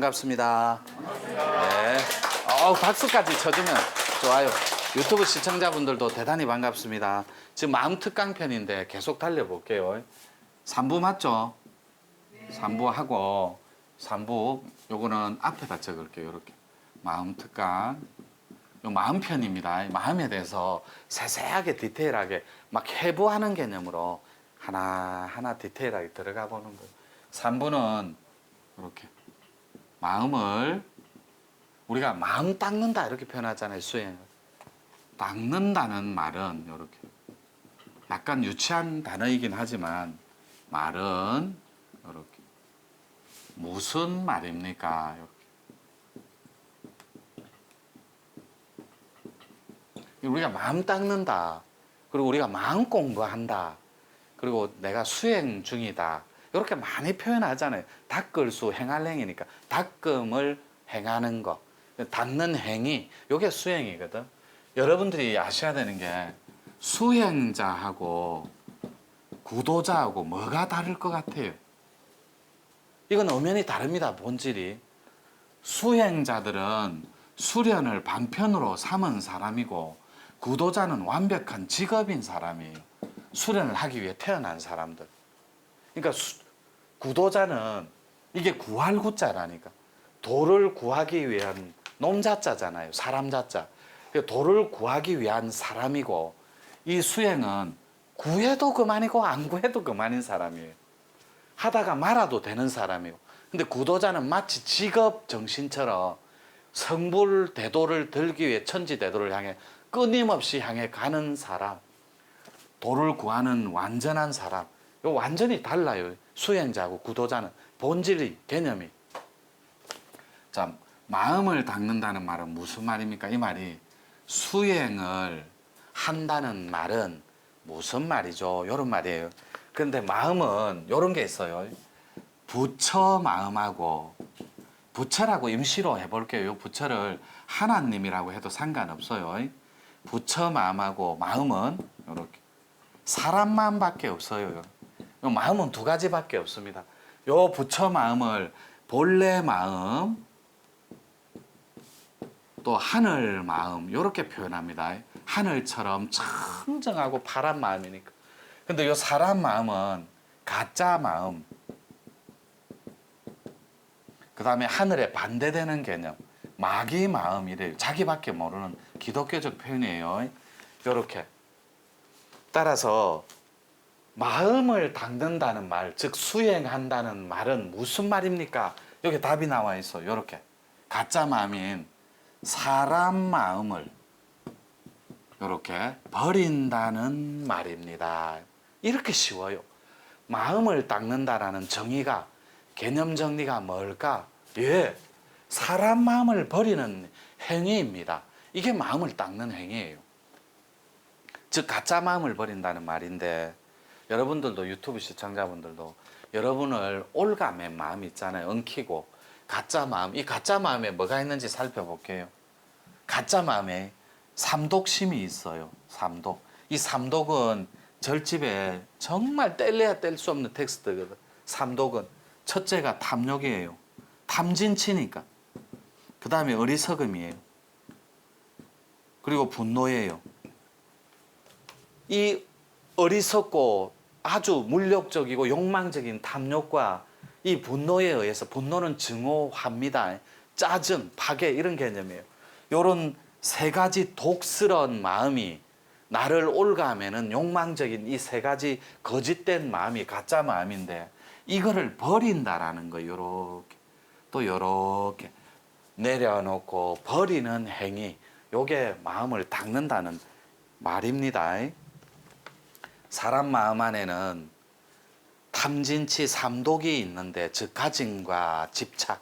반갑습니다. 네. 어, 박수까지 쳐주면 좋아요. 유튜브 시청자분들도 대단히 반갑습니다. 지금 마음 특강 편인데 계속 달려볼게요. 3부 맞죠? 3부 하고 3부 요거는 앞에다 적을게요. 이렇게 마음 특강. 요 마음 편입니다. 마음에 대해서 세세하게 디테일하게 막 해부하는 개념으로 하나 하나 디테일하게 들어가 보는 거예요. 3부는 이렇게 마음을 우리가 마음 닦는다 이렇게 표현하잖아요. 수행을. 닦는다는 말은 이렇게 약간 유치한 단어이긴 하지만 말은 이렇게 무슨 말입니까? 이렇게. 우리가 마음 닦는다. 그리고 우리가 마음 공부한다. 그리고 내가 수행 중이다. 이렇게 많이 표현하잖아요. 닦을 수 행할행이니까 닦음을 행하는 거. 닦는 행위. 이게 수행이거든. 여러분들이 아셔야 되는 게 수행자하고 구도자하고 뭐가 다를 것 같아요? 이건 엄연히 다릅니다. 본질이. 수행자들은 수련을 반편으로 삼은 사람이고 구도자는 완벽한 직업인 사람이에요. 수련을 하기 위해 태어난 사람들. 그러니까 수- 구도자는 이게 구할 구자라니까. 도를 구하기 위한 놈자자잖아요. 사람 자자. 그러니까 도를 구하기 위한 사람이고 이 수행은 구해도 그만이고 안 구해도 그만인 사람이에요. 하다가 말아도 되는 사람이고. 근데 구도자는 마치 직업 정신처럼 성불 대도를 들기 위해 천지 대도를 향해 끊임없이 향해 가는 사람. 도를 구하는 완전한 사람. 요 완전히 달라요. 수행자하고 구도자는 본질이 개념이. 자, 마음을 닦는다는 말은 무슨 말입니까? 이 말이 수행을 한다는 말은 무슨 말이죠? 이런 말이에요. 근데 마음은 이런 게 있어요. 부처 마음하고 부처라고 임시로 해볼게요. 이 부처를 하나님이라고 해도 상관없어요. 부처 마음하고 마음은 이렇게 사람 마음밖에 없어요. 요 마음은 두 가지밖에 없습니다. 요 부처 마음을 본래 마음 또 하늘 마음 이렇게 표현합니다. 하늘처럼 청정하고 파란 마음이니까. 근데 요 사람 마음은 가짜 마음. 그 다음에 하늘에 반대되는 개념. 마귀 마음이래요. 자기밖에 모르는 기독교적 표현이에요. 요렇게. 따라서 마음을 닦는다는 말, 즉 수행한다는 말은 무슨 말입니까? 여기 답이 나와 있어. 요렇게. 가짜 마음인 사람 마음을 이렇게 버린다는 말입니다. 이렇게 쉬워요. 마음을 닦는다라는 정의가 개념 정리가 뭘까? 예, 사람 마음을 버리는 행위입니다. 이게 마음을 닦는 행위예요. 즉 가짜 마음을 버린다는 말인데 여러분들도 유튜브 시청자분들도 여러분을 올가맨 마음 있잖아요. 엉키고 가짜 마음 이 가짜 마음에 뭐가 있는지 살펴볼게요. 가짜 마음에 삼독심이 있어요. 삼독. 이 삼독은 절집에 정말 뗄래야 뗄 수 없는 텍스트거든. 삼독은 첫째가 탐욕이에요. 탐진치니까. 그 다음에 어리석음이에요. 그리고 분노예요. 이 어리석고 아주 물력적이고 욕망적인 탐욕과 이 분노에 의해서 분노는 증오합니다. 짜증, 파괴 이런 개념이에요. 요런 세 가지 독스러운 마음이 나를 올가하면은 욕망적인 이 세 가지 거짓된 마음이 가짜 마음인데 이거를 버린다라는 거 요렇게 또 요렇게 내려놓고 버리는 행위 요게 마음을 닦는다는 말입니다. 사람 마음 안에는 탐진치 삼독이 있는데 즉 가짐과 집착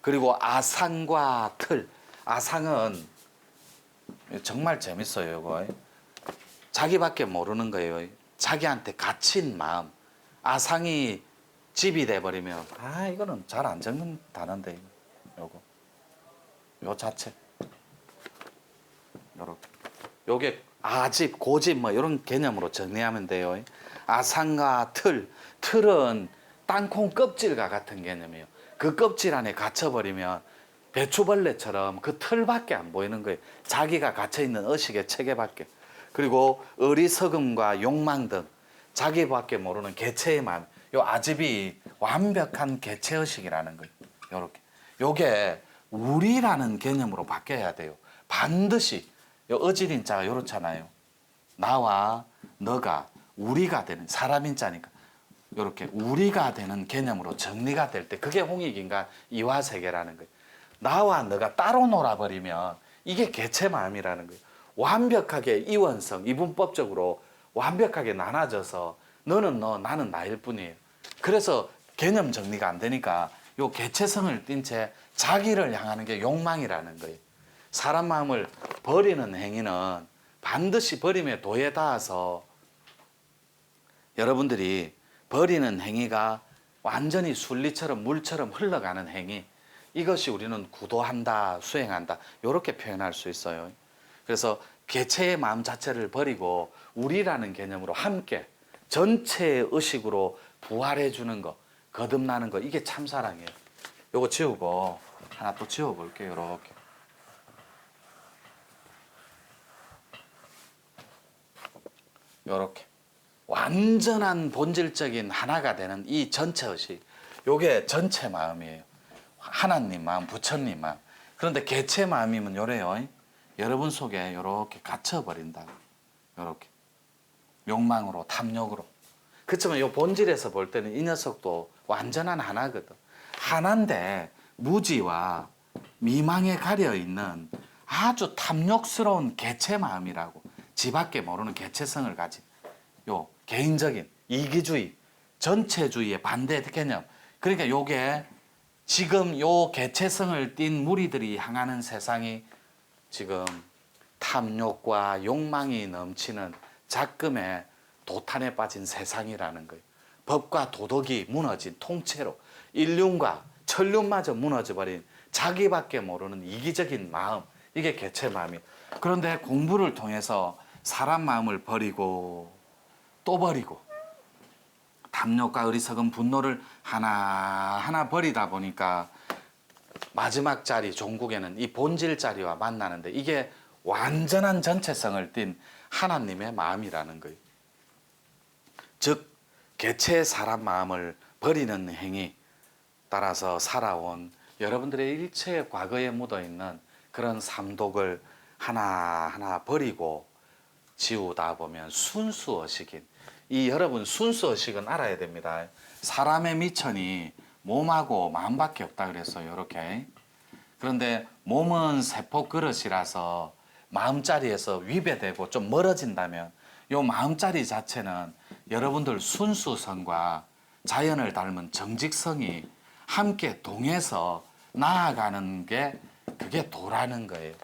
그리고 아상과 틀. 아상은 정말 재밌어요 이거. 자기밖에 모르는 거예요. 자기한테 갇힌 마음. 아상이 집이 돼버리면 아 이거는 잘 안 적는 단어인데 요거. 요 자체. 요렇게. 요게 아집, 고집 뭐 이런 개념으로 정리하면 돼요. 아상과 틀, 틀은 땅콩 껍질과 같은 개념이에요. 그 껍질 안에 갇혀버리면 배추벌레처럼 그 털밖에 안 보이는 거예요. 자기가 갇혀있는 의식의 체계밖에. 그리고 어리석음과 욕망 등 자기밖에 모르는 마음. 요 아집이 완벽한 개체 의식이라는 거예요. 요렇게. 요게 우리라는 개념으로 바뀌어야 돼요. 반드시 요 어질인 자가 요렇잖아요. 나와 너가 우리가 되는 사람인 자니까 이렇게 우리가 되는 개념으로 정리가 될 때 그게 홍익인간 이화 세계라는 거예요. 나와 너가 따로 놀아버리면 이게 개체 마음이라는 거예요. 완벽하게 이원성, 이분법적으로 완벽하게 나눠져서 너는 너, 나는 나일 뿐이에요. 그래서 개념 정리가 안 되니까 요 개체성을 띈채 자기를 향하는 게 욕망이라는 거예요. 사람 마음을 버리는 행위는 반드시 버림의 도에 닿아서 여러분들이 버리는 행위가 완전히 순리처럼 물처럼 흘러가는 행위 이것이 우리는 구도한다 수행한다 이렇게 표현할 수 있어요. 그래서 개체의 마음 자체를 버리고 우리라는 개념으로 함께 전체의 의식으로 부활해 주는 거 거듭나는 거 이게 참 사랑이에요. 요거 지우고 하나 또 지워 볼게요 이렇게 요렇게 완전한 본질적인 하나가 되는 이 전체 의식 요게 전체 마음이에요. 하나님 마음 부처님 마음. 그런데 개체 마음이면 요래요. 여러분 속에 요렇게 갇혀버린다고. 요렇게. 욕망으로 탐욕으로. 그렇지만 요 본질에서 볼 때는 이 녀석도 완전한 하나거든. 하나인데 무지와 미망에 가려 있는 아주 탐욕스러운 개체 마음이라고 지밖에 모르는 개체성을 가진 요 개인적인 이기주의, 전체주의의 반대 개념. 그러니까 요게 지금 요 개체성을 띤 무리들이 향하는 세상이 지금 탐욕과 욕망이 넘치는 작금의 도탄에 빠진 세상이라는 거예요. 법과 도덕이 무너진 통째로 인륜과 천륜마저 무너져 버린 자기밖에 모르는 이기적인 마음 이게 개체 마음이에요. 그런데 공부를 통해서 사람 마음을 버리고 또 버리고 탐욕과 어리석은 분노를 하나하나 버리다 보니까 마지막 자리 종국에는 이 본질 자리와 만나는데 이게 완전한 전체성을 띤 하나님의 마음이라는 거예요. 즉 개체 사람 마음을 버리는 행위 따라서 살아온 여러분들의 일체의 과거에 묻어 있는 그런 삼독을 하나하나 버리고 지우다 보면 순수의식인 이 여러분 순수의식은 알아야 됩니다. 사람의 미천이 몸하고 마음밖에 없다 그랬어요. 이렇게. 그런데 몸은 세포 그릇이라서 마음자리에서 위배되고 좀 멀어진다면 요 마음자리 자체는 여러분들 순수성과 자연을 닮은 정직성이 함께 동해서 나아가는 게 그게 도라는 거예요.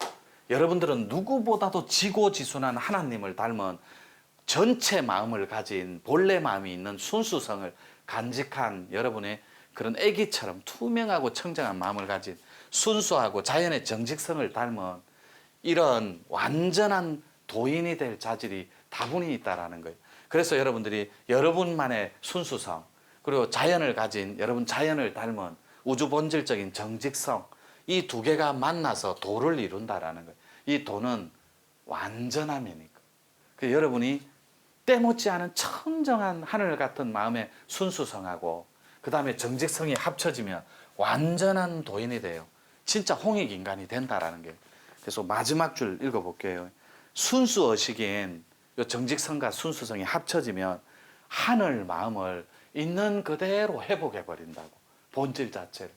여러분들은 누구보다도 지고지순한 하나님을 닮은 전체 마음을 가진 본래 마음이 있는 순수성을 간직한 여러분의 그런 아기처럼 투명하고 청정한 마음을 가진 순수하고 자연의 정직성을 닮은 이런 완전한 도인이 될 자질이 다분히 있다라는 거예요. 그래서 여러분들이 여러분만의 순수성 그리고 자연을 가진 여러분 자연을 닮은 우주 본질적인 정직성 이 두 개가 만나서 도를 이룬다라는 거예요. 이 도는 완전함이니까. 그 여러분이 때묻지 않은 청정한 하늘 같은 마음의 순수성하고 그 다음에 정직성이 합쳐지면 완전한 도인이 돼요. 진짜 홍익 인간이 된다라는 게. 그래서 마지막 줄 읽어볼게요. 순수 의식인 요 정직성과 순수성이 합쳐지면 하늘 마음을 있는 그대로 회복해 버린다고 본질 자체를.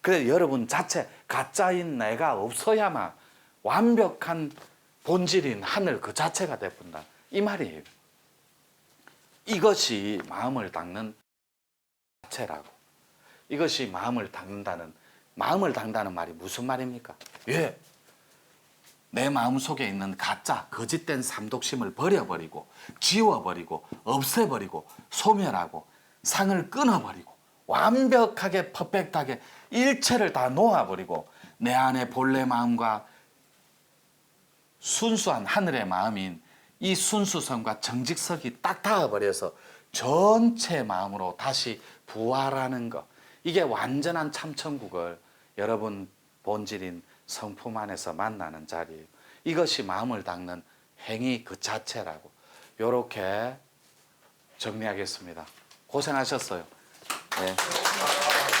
그래서 여러분 자체 가짜인 내가 없어야만 완벽한 본질인 하늘 그 자체가 되본다 이 말이에요. 이것이 마음을 닦는 자체라고. 이것이 마음을 닦는다는 마음을 닦는다는 말이 무슨 말입니까? 예. 내 마음 속에 있는 가짜 거짓된 삼독심을 버려버리고 지워버리고 없애버리고 소멸하고 상을 끊어버리고 완벽하게 퍼펙트하게 일체를 다 놓아버리고 내 안에 본래 마음과 순수한 하늘의 마음인 이 순수성과 정직성이 딱 닿아버려서 전체 마음으로 다시 부활하는 것. 이게 완전한 참천국을 여러분 본질인 성품 안에서 만나는 자리예요. 이것이 마음을 닦는 행위 그 자체라고. 요렇게 정리하겠습니다. 고생하셨어요. 네.